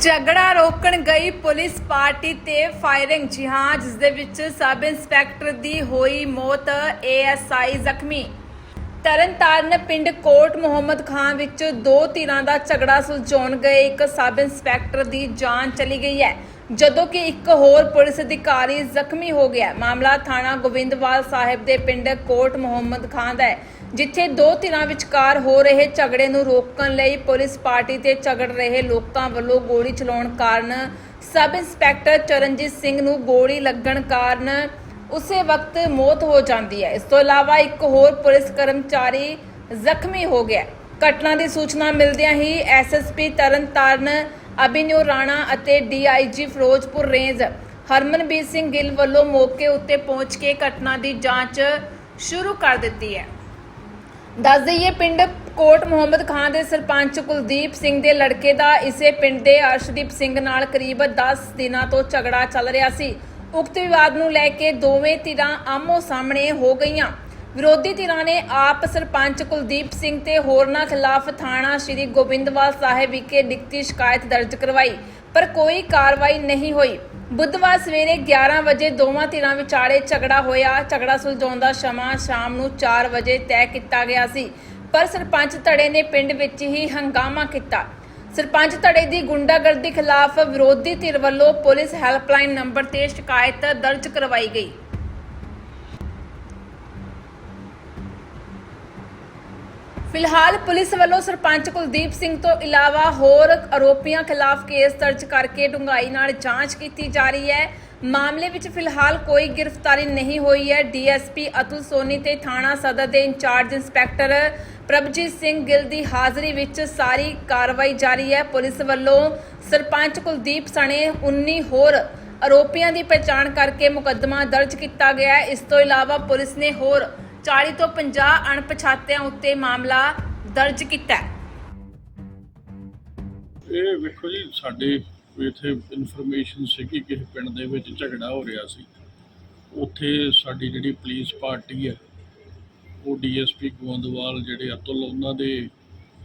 ਝਗੜਾ ਰੋਕਣ ਗਈ ਪੁਲਿਸ ਪਾਰਟੀ ਤੇ ਫਾਇਰਿੰਗ, ਜੀ ਹਾਂ ਜਿਸ ਦੇ ਵਿੱਚ ਸਬ ਇੰਸਪੈਕਟਰ ਦੀ ਹੋਈ ਮੌਤ, ਏਐਸਆਈ ਜ਼ਖਮੀ। ਤਰਨਤਾਰਨ ਪਿੰਡ ਕੋਟ ਮੁਹੰਮਦ ਖਾਨ ਵਿੱਚ ਦੋ ਧਿਰਾਂ ਦਾ ਝਗੜਾ ਸੁਲਝਾਉਣ ਗਏ, ਇੱਕ ਸਬ ਇੰਸਪੈਕਟਰ ਦੀ ਜਾਨ ਚਲੀ ਗਈ ਹੈ, ਜਦੋਂ ਕਿ ਇੱਕ ਹੋਰ ਪੁਲਿਸ ਅਧਿਕਾਰੀ ਜ਼ਖਮੀ ਹੋ ਗਿਆ। ਮਾਮਲਾ ਥਾਣਾ ਗੋਬਿੰਦਵਾਲ ਸਾਹਿਬ ਦੇ ਪਿੰਡ ਕੋਟ ਮੁਹੰਮਦ ਖਾਨ ਦਾ ਹੈ। ਜਿੱਥੇ ਦੋ ਧਿਰਾਂ ਵਿਚਕਾਰ ਹੋ ਰਹੇ ਝਗੜੇ ਨੂੰ ਰੋਕਣ ਲਈ ਪੁਲਿਸ ਪਾਰਟੀ ਤੇ ਝਗੜ ਰਹੇ ਲੋਕਾਂ ਵੱਲੋਂ ਗੋਲੀ ਚਲਾਉਣ ਕਾਰਨ ਸਬ ਇੰਸਪੈਕਟਰ ਚਰਨਜੀਤ ਸਿੰਘ ਨੂੰ ਗੋਲੀ ਲੱਗਣ ਕਾਰਨ ਉਸੇ ਵਕਤ ਮੌਤ ਹੋ ਜਾਂਦੀ ਹੈ। ਇਸ ਤੋਂ ਇਲਾਵਾ ਇੱਕ ਹੋਰ ਪੁਲਿਸ ਕਰਮਚਾਰੀ ਜ਼ਖਮੀ ਹੋ ਗਿਆ ਘਟਨਾ ਦੀ ਸੂਚਨਾ ਮਿਲਦਿਆਂ ਹੀ ਐਸਐਸਪੀ ਤਰਨਤਾਰਨ ਅਭਿਨਿਓ ਰਾਣਾ ਅਤੇ ਡੀਆਈਜੀ ਫਿਰੋਜ਼ਪੁਰ ਰੇਂਜ ਹਰਮਨਬੀਰ ਸਿੰਘ ਗਿੱਲ ਵੱਲੋਂ ਮੌਕੇ ਉੱਤੇ ਪਹੁੰਚ ਕੇ ਘਟਨਾ ਦੀ ਜਾਂਚ ਸ਼ੁਰੂ ਕਰ ਦਿੱਤੀ ਹੈ। ਦੱਸ ਦਈਏ, ਪਿੰਡ ਕੋਟ ਮੁਹੰਮਦ ਖਾਨ ਦੇ ਸਰਪੰਚ ਕੁਲਦੀਪ ਸਿੰਘ ਦੇ ਲੜਕੇ ਦਾ ਇਸੇ ਪਿੰਡ ਦੇ ਅਰਸ਼ਦੀਪ ਸਿੰਘ ਨਾਲ ਕਰੀਬ 10 ਦਿਨਾਂ ਤੋਂ ਝਗੜਾ ਚੱਲ ਰਿਹਾ ਸੀ। ਉਕਤ ਵਿਵਾਦ ਨੂੰ ਲੈ ਕੇ ਦੋਵੇਂ ਧਿਰਾਂ ਆਮੋ ਸਾਹਮਣੇ ਹੋ ਗਈਆਂ। ਵਿਰੋਧੀ ਧਿਰਾਂ ਨੇ ਆਪ ਸਰਪੰਚ ਕੁਲਦੀਪ ਸਿੰਘ ਤੇ ਹੋਰਨਾਂ ਖਿਲਾਫ ਥਾਣਾ ਸ੍ਰੀ ਗੋਬਿੰਦਵਾਲ ਸਾਹਿਬ ਵਿਖੇ ਲਿਖਤੀ ਸ਼ਿਕਾਇਤ ਦਰਜ ਕਰਵਾਈ। ਪਰ ਕੋਈ ਕਾਰਵਾਈ ਨਹੀਂ ਹੋਈ। ਬੁੱਧਵਾਰ ਸਵੇਰੇ 11 ਵਜੇ ਦੋਵਾਂ ਧਿਰਾਂ ਵਿਚਾਲੇ ਝਗੜਾ ਹੋਇਆ। ਝਗੜਾ ਸੁਲਝਾਉਣ ਦਾ ਸਮਾਂ ਸ਼ਾਮ ਨੂੰ 4 ਵਜੇ ਤੈਅ ਕੀਤਾ ਗਿਆ ਸੀ। ਪਰ ਸਰਪੰਚ ਧੜੇ ਨੇ ਪਿੰਡ ਵਿੱਚ ਹੀ ਹੰਗਾਮਾ ਕੀਤਾ। ਸਰਪੰਚ ਧੜੇ ਦੀ ਗੁੰਡਾਗਰਦੀ ਖਿਲਾਫ ਵਿਰੋਧੀ ਧਿਰ ਵੱਲੋਂ ਪੁਲਿਸ ਹੈਲਪਲਾਈਨ ਨੰਬਰ ਤੇ ਸ਼ਿਕਾਇਤ ਦਰਜ ਕਰਵਾਈ ਗਈ। ਫਿਲਹਾਲ ਪੁਲਿਸ ਵੱਲੋਂ ਸਰਪੰਚ ਕੁਲਦੀਪ ਸਿੰਘ ਤੋਂ ਇਲਾਵਾ ਹੋਰ ਆਰੋਪੀਆਂ ਖਿਲਾਫ ਕੇਸ ਦਰਜ ਕਰਕੇ ਡੂੰਘਾਈ ਨਾਲ ਜਾਂਚ ਕੀਤੀ ਜਾ ਰਹੀ ਹੈ। ਮਾਮਲੇ ਵਿੱਚ ਫਿਲਹਾਲ ਕੋਈ ਗ੍ਰਿਫਤਾਰੀ ਨਹੀਂ ਹੋਈ ਹੈ। ਡੀਐਸਪੀ ਅਤੁਲ ਸੋਨੀ ਤੇ ਥਾਣਾ ਸਦਰ ਦੇ in charge inspector Prabhjit Singh Gill ਦੀ ਹਾਜ਼ਰੀ ਵਿੱਚ ਸਾਰੀ ਕਾਰਵਾਈ ਜਾਰੀ ਹੈ। ਪੁਲਿਸ ਵੱਲੋਂ ਸਰਪੰਚ ਕੁਲਦੀਪ ਸਣੇ 19 ਹੋਰ ਆਰੋਪੀਆਂ ਦੀ ਪਛਾਣ ਕਰਕੇ ਮੁਕੱਦਮਾ ਦਰਜ ਕੀਤਾ ਗਿਆ ਹੈ। ਇਸ ਤੋਂ ਇਲਾਵਾ ਪੁਲਿਸ ਨੇ ਹੋਰ 40 ਤੋਂ 50 ਅਣਪਛਾਤਿਆਂ ਉੱਤੇ ਮਾਮਲਾ ਦਰਜ ਕੀਤਾ ਹੈ। ਇਹ ਵੇਖੋ ਜੀ, ਸਾਡੇ ਇੱਥੇ ਇਨਫੋਰਮੇਸ਼ਨ ਸੀਗੀ ਕਿ ਪਿੰਡ ਦੇ ਵਿੱਚ ਝਗੜਾ ਹੋ ਰਿਹਾ ਸੀ। ਉੱਥੇ ਸਾਡੀ ਜਿਹੜੀ ਪੁਲਿਸ ਪਾਰਟੀ ਹੈ, ਉਹ ਡੀਐਸਪੀ ਗੋਂਦਵਾਲ ਜਿਹੜੇ ਅਤੁਲ ਉਹਨਾਂ ਦੇ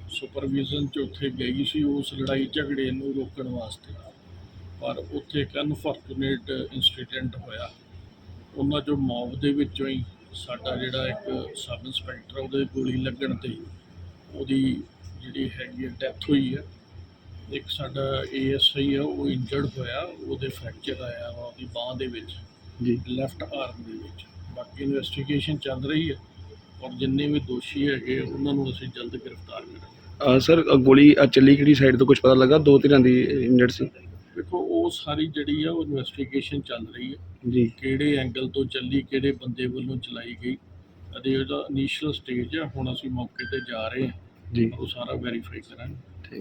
ਸੁਪਰਵਿਜ਼ਨ 'ਚ ਉੱਥੇ ਗਈ ਸੀ, ਉਸ ਲੜਾਈ ਝਗੜੇ ਨੂੰ ਰੋਕਣ ਵਾਸਤੇ। ਪਰ ਉੱਥੇ ਇੱਕ ਅਨਫੋਰਚੂਨੇਟ ਇਨਸੀਡੈਂਟ ਹੋਇਆ। ਉਹਨਾਂ ਜੋ ਮੌਬ ਦੇ ਵਿੱਚੋਂ ਹੀ ਸਾਡਾ ਜਿਹੜਾ ਇੱਕ ਸਬ ਇੰਸਪੈਕਟਰ ਉਹਦੇ ਗੋਲੀ ਲੱਗਣ ਤੇ ਉਹਦੀ ਜਿਹੜੀ ਹੈਗੀ ਡੈਥ ਹੋਈ ਹੈ ਇੱਕ ਸਾਡਾ ਏਐਸਆਈ ਆ ਉਹ ਇੰਜਰਡ ਹੋਇਆ ਉਹਦੇ ਫ੍ਰੈਕਚਰ ਆਇਆ ਵਾ ਉਹਦੀ ਬਾਹ ਦੇ ਵਿੱਚ ਜੀ। ਲੈਫਟ ਆਰਮ ਦੇ ਵਿੱਚ। ਬਾਕੀ ਇਨਵੈਸਟੀਗੇਸ਼ਨ ਚੱਲ ਰਹੀ ਹੈ ਔਰ ਜਿੰਨੇ ਵੀ ਦੋਸ਼ੀ ਹੈਗੇ ਉਹਨਾਂ ਨੂੰ ਅਸੀਂ ਜਲਦ ਗ੍ਰਿਫਤਾਰ ਕਰਾਂਗੇ। ਸਰ ਗੋਲੀ ਅਹ ਚੱਲੀ ਕਿਹੜੀ ਸਾਈਡ ਤੋਂ ਕੁਝ ਪਤਾ ਲੱਗਾ? ਦੋ ਧਿਰਾਂ ਦੀ ਇੰਜਰਡ ਸੀ। ਦੇਖੋ ਉਹ ਸਾਰੀ ਜਿਹੜੀ ਆ ਉਹ ਇਨਵੈਸਟੀਗੇਸ਼ਨ ਚੱਲ ਰਹੀ ਹੈ ਜੀ। ਕਿਹੜੇ ਐਂਗਲ ਤੋਂ ਚੱਲੀ ਕਿਹੜੇ ਬੰਦੇ ਵੱਲੋਂ ਚਲਾਈ ਗਈ ਅਤੇ ਉਹਦਾ ਇਨੀਸ਼ੀਅਲ ਸਟੇਜ ਆ ਹੁਣ ਅਸੀਂ ਮੌਕੇ ਤੇ ਜਾ ਰਹੇ ਹਾਂ। ਜੀ। ਉਹ ਸਾਰਾ ਵੈਰੀਫਾਈ ਕਰਾਂਗੇ।